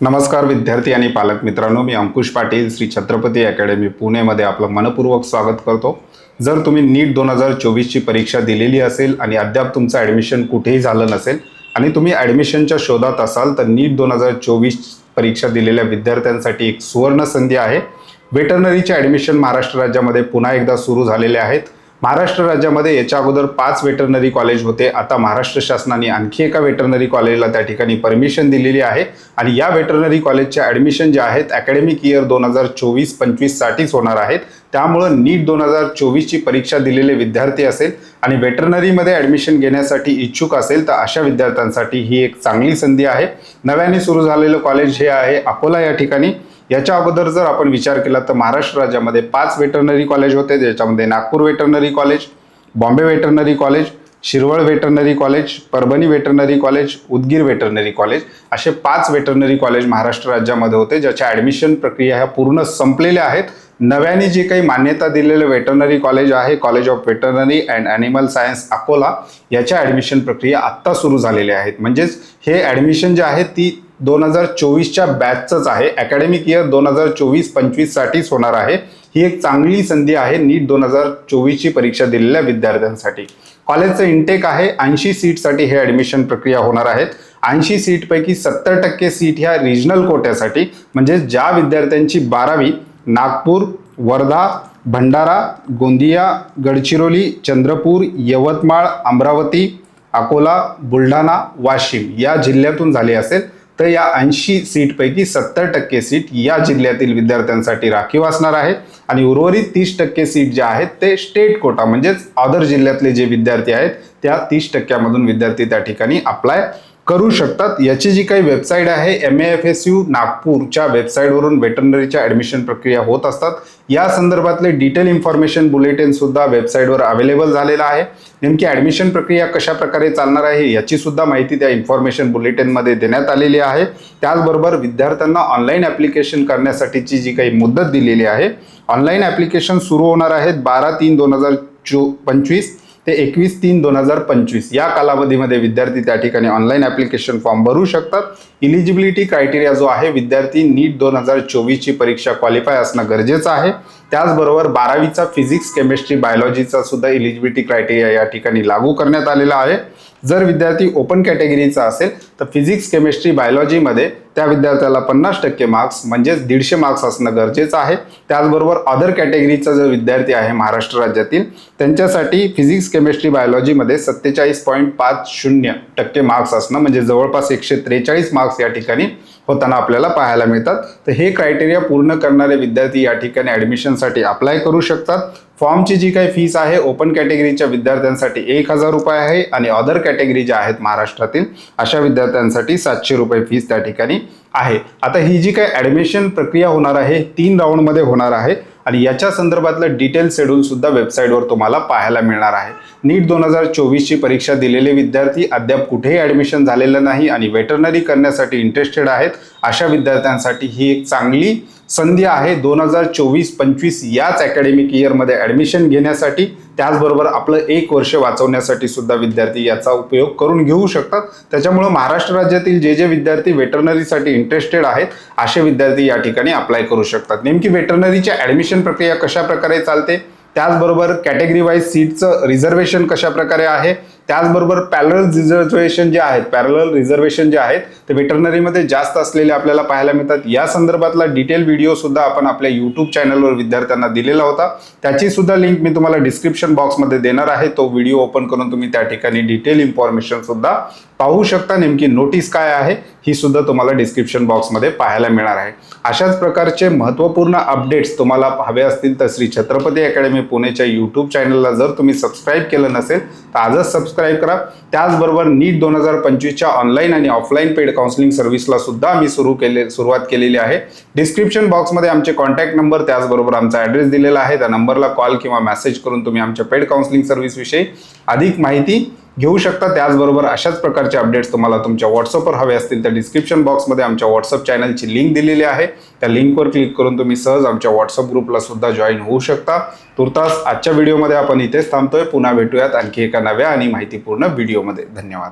नमस्कार विद्यार्थी आणि पालक मित्रांनो मी अंकुश पाटील श्री छत्रपती अकॅडमी पुणेमध्ये आपलं मनपूर्वक स्वागत करतो. जर तुम्ही नीट दोन हजार चोवीसची परीक्षा दिलेली असेल आणि अद्याप तुमचं ॲडमिशन कुठेही झालं नसेल आणि तुम्ही ॲडमिशनच्या शोधात असाल तर नीट दोन हजार चोवीस परीक्षा दिलेल्या विद्यार्थ्यांसाठी एक सुवर्ण संधी आहे वेटरनरीचे ॲडमिशन महाराष्ट्र राज्यामध्ये पुन्हा एकदा सुरू झालेले आहेत. महाराष्ट्र राज्यामध्ये याच्या अगोदर पाच वेटरनरी कॉलेज होते. आता महाराष्ट्र शासनाने आणखी एका वेटरनरी कॉलेजला त्या ठिकाणी परमिशन दिलेली आहे. आणि या वेटरनरी कॉलेजचे ॲडमिशन जे आहेत अकॅडमिक इयर दोन हजार चोवीस पंचवीससाठीच होणार आहेत. त्यामुळं नीट दोन हजार चोवीसची परीक्षा दिलेले विद्यार्थी असेल आणि वेटरनरीमध्ये ॲडमिशन घेण्यासाठी इच्छुक असेल तर अशा विद्यार्थ्यांसाठी ही एक चांगली संधी आहे. नव्याने सुरू झालेलं कॉलेज हे आहे अकोला या ठिकाणी. याच्या अगोदर जर आपण विचार केला तर महाराष्ट्र राज्यामध्ये पाच वेटरनरी कॉलेज होते ज्याच्यामध्ये Nagpur veterinary college Bombay veterinary college Shirwal veterinary college Parbhani veterinary college Udgir veterinary college असे पाच वेटरनरी कॉलेज महाराष्ट्र राज्यामध्ये होते ज्याच्या ॲडमिशन प्रक्रिया ह्या पूर्ण संपलेल्या आहेत. नव्याने जे काही मान्यता दिलेलं वेटरनरी कॉलेज आहे college of veterinary and animal science Akola याच्या ॲडमिशन प्रक्रिया आत्ता सुरू झालेल्या आहेत. म्हणजेच हे ॲडमिशन जे आहे ती दोन हजार चोवीसच्या बॅचचंच आहे. अकॅडमिक इयर दोन हजार चोवीस पंचवीससाठीच होणार आहे. ही एक चांगली संधी आहे नीट दोन हजार चोवीसची परीक्षा दिलेल्या विद्यार्थ्यांसाठी. कॉलेजचं इंटेक आहे ऐंशी सीटसाठी हे ॲडमिशन प्रक्रिया होणार आहेत ऐंशी सीटपैकी सत्तर टक्के सीट ह्या रिजनल कोट्यासाठी. म्हणजे ज्या विद्यार्थ्यांची बारावी नागपूर वर्धा भंडारा गोंदिया गडचिरोली चंद्रपूर यवतमाळ अमरावती अकोला बुलढाणा वाशिम या जिल्ह्यातून झाली असेल. तर या ऐंशी सीटपैकी सत्तर टक्के सीट या जिल्ह्यातील विद्यार्थ्यांसाठी राखीव असणार आहे. आणि उर्वरित तीस टक्के सीट जे आहेत ते स्टेट कोटा म्हणजेच अदर जिल्ह्यातले जे विद्यार्थी आहेत त्या तीस टक्क्यामधून विद्यार्थी त्या ठिकाणी अप्लाय करू शकतात. याची जी काही वेबसाईट आहे M A F S U नागपूरच्या वेबसाईटवरून वेटरनरीच्या ॲडमिशन प्रक्रिया होत असतात. या संदर्भातले डिटेल इन्फॉर्मेशन बुलेटिनसुद्धा वेबसाईटवर अवेलेबल झालेलं आहे. नेमकी ॲडमिशन प्रक्रिया कशा प्रकारे चालणार आहे याचीसुद्धा माहिती त्या इन्फॉर्मेशन बुलेटिनमध्ये देण्यात आलेली आहे. त्याचबरोबर विद्यार्थ्यांना ऑनलाईन ॲप्लिकेशन करण्यासाठीची जी काही मुदत दिलेली आहे ऑनलाईन ॲप्लिकेशन सुरू होणार आहेत बारा तीन दोन हजार चो पंचवीस. ते एकवीस तीन दोन हजार पंचवीस. या कालावधीमध्ये विद्यार्थी त्या ठिकाणी ऑनलाईन ॲप्लिकेशन फॉर्म भरू शकतात. इलिजिबिलिटी क्रायटेरिया जो आहे विद्यार्थी नीट दोन हजार चोवीसची परीक्षा क्वालिफाय असणं गरजेचं आहे. त्याचबरोबर बारावीचा फिजिक्स केमिस्ट्री बायोलॉजीचा सुद्धा इलिजिबिलिटी क्रायटेरिया या ठिकाणी लागू करण्यात आलेला आहे. जर विद्यार्थी ओपन कॅटेगरीचा असेल तर फिजिक्स केमिस्ट्री बायोलॉजीमध्ये त्या विद्यार्थ्याला पन्नास टक्के मार्क्स म्हणजेच दीडशे मार्क्स असणं गरजेचं आहे. त्याचबरोबर अदर कॅटेगरीचा जो विद्यार्थी आहे महाराष्ट्र राज्यातील त्यांच्यासाठी फिजिक्स केमिस्ट्री बायोलॉजीमध्ये सत्तेचाळीस पॉईंट पाच शून्य टक्के मार्क्स असणं म्हणजे जवळपास एकशे त्रेचाळीस मार्क्स या ठिकाणी होताना आपल्याला पाहायला मिळतात. तर हे क्रायटेरिया पूर्ण करणारे विद्यार्थी या ठिकाणी ॲडमिशनसाठी अप्लाय करू शकतात. फॉर्मची जी काही फीस आहे ओपन कॅटेगरीच्या विद्यार्थ्यांसाठी एक हजार रुपये आहे आणि अदर कॅटेगरी ज्या आहेत महाराष्ट्रातील अशा विद्यार्थ्यांसाठी सातशे रुपये फीस त्या ठिकाणी आहे. आता ही जी काही ॲडमिशन प्रक्रिया होणार आहे तीन राऊंडमध्ये होणार आहे आणि याच्या संदर्भातलं डिटेल शेड्यूल सुद्धा वेबसाईटवर तुम्हाला पाहायला मिळणार आहे. नीट दोन हजार चोवीसची परीक्षा दिलेले विद्यार्थी अद्याप कुठेही ॲडमिशन झालेलं नाही आणि वेटरनरी करण्यासाठी इंटरेस्टेड आहेत अशा विद्यार्थ्यांसाठी ही एक चांगली संधी आहे. दोन हजार चोवीस पंचवीस याच अकॅडमिक इयरमध्ये ॲडमिशन घेण्यासाठी त्याचबरोबर आपलं एक वर्ष वाचवण्यासाठी सुद्धा विद्यार्थी याचा उपयोग करून घेऊ शकतात. त्याच्यामुळं महाराष्ट्र राज्यातील जे जे विद्यार्थी वेटरनरीसाठी इंटरेस्टेड आहेत असे विद्यार्थी या ठिकाणी अप्लाय करू शकतात. नेमकी वेटरनरीच्या ॲडमिशन प्रक्रिया कशा प्रकारे चालते? त्याचबरोबर कॅटेगरी वाईज सीटचं रिझर्वेशन कशा प्रकारे आहे? त्याचबरोबर पॅरल रिझर्वेशन जे आहेत पॅरल रिझर्वेशन जे आहेत ते व्हेटरनरीमध्ये जास्त असलेले आपल्याला पाहायला मिळतात. या संदर्भातला डिटेल व्हिडिओ सुद्धा आपण आपल्या यूट्यूब चॅनलवर विद्यार्थ्यांना दिलेला होता. त्याची सुद्धा लिंक मी तुम्हाला डिस्क्रिप्शन बॉक्समध्ये देणार आहे. तो व्हिडिओ ओपन करून तुम्ही त्या ठिकाणी डिटेल इन्फॉर्मेशन सुद्धा पाहू शकता. नेमकी नोटीस काय आहे ही सुद्धा तुम्हाला डिस्क्रिप्शन बॉक्समध्ये पाहायला मिळणार आहे. अशाच प्रकारचे महत्त्वपूर्ण अपडेट्स तुम्हाला हवे असतील तर श्री छत्रपती अकॅडमी पुणेच्या यूट्यूब चॅनलला जर तुम्ही सबस्क्राईब केलं नसेल तर आजच सबस्क्राईब करा. त्याचबरोबर नीट दोन हजार पंचवीसच्या ऑनलाईन आणि ऑफलाईन पेड काउन्सिलिंग सर्व्हिसला सुद्धा आम्ही सुरू केले सुरुवात केलेली आहे. डिस्क्रिप्शन बॉक्समध्ये आमचे कॉन्टॅक्ट नंबर त्याचबरोबर आमचा ॲड्रेस दिलेला आहे. त्या नंबरला कॉल किंवा मेसेज करून तुम्ही आमच्या पेड काउन्सिलिंग सर्व्हिसविषयी अधिक माहिती घेऊ शकता. त्याचबरोबर अशाच प्रकारचे अपडेट्स तुम्हाला तुमच्या व्हॉट्सअपवर हवे असतील तर डिस्क्रिप्शन बॉक्समध्ये आमच्या व्हॉट्सअप चॅनलची लिंक दिलेली आहे. त्या लिंकवर क्लिक करून तुम्ही सहज आमच्या व्हॉट्सअप ग्रुपला सुद्धा जॉईन होऊ शकता. तुर्तास आजच्या व्हिडिओमध्ये आपण इथेच थांबतोय. पुन्हा भेटूयात आणखी एका नव्या आणि माहितीपूर्ण व्हिडिओमध्ये धन्यवाद.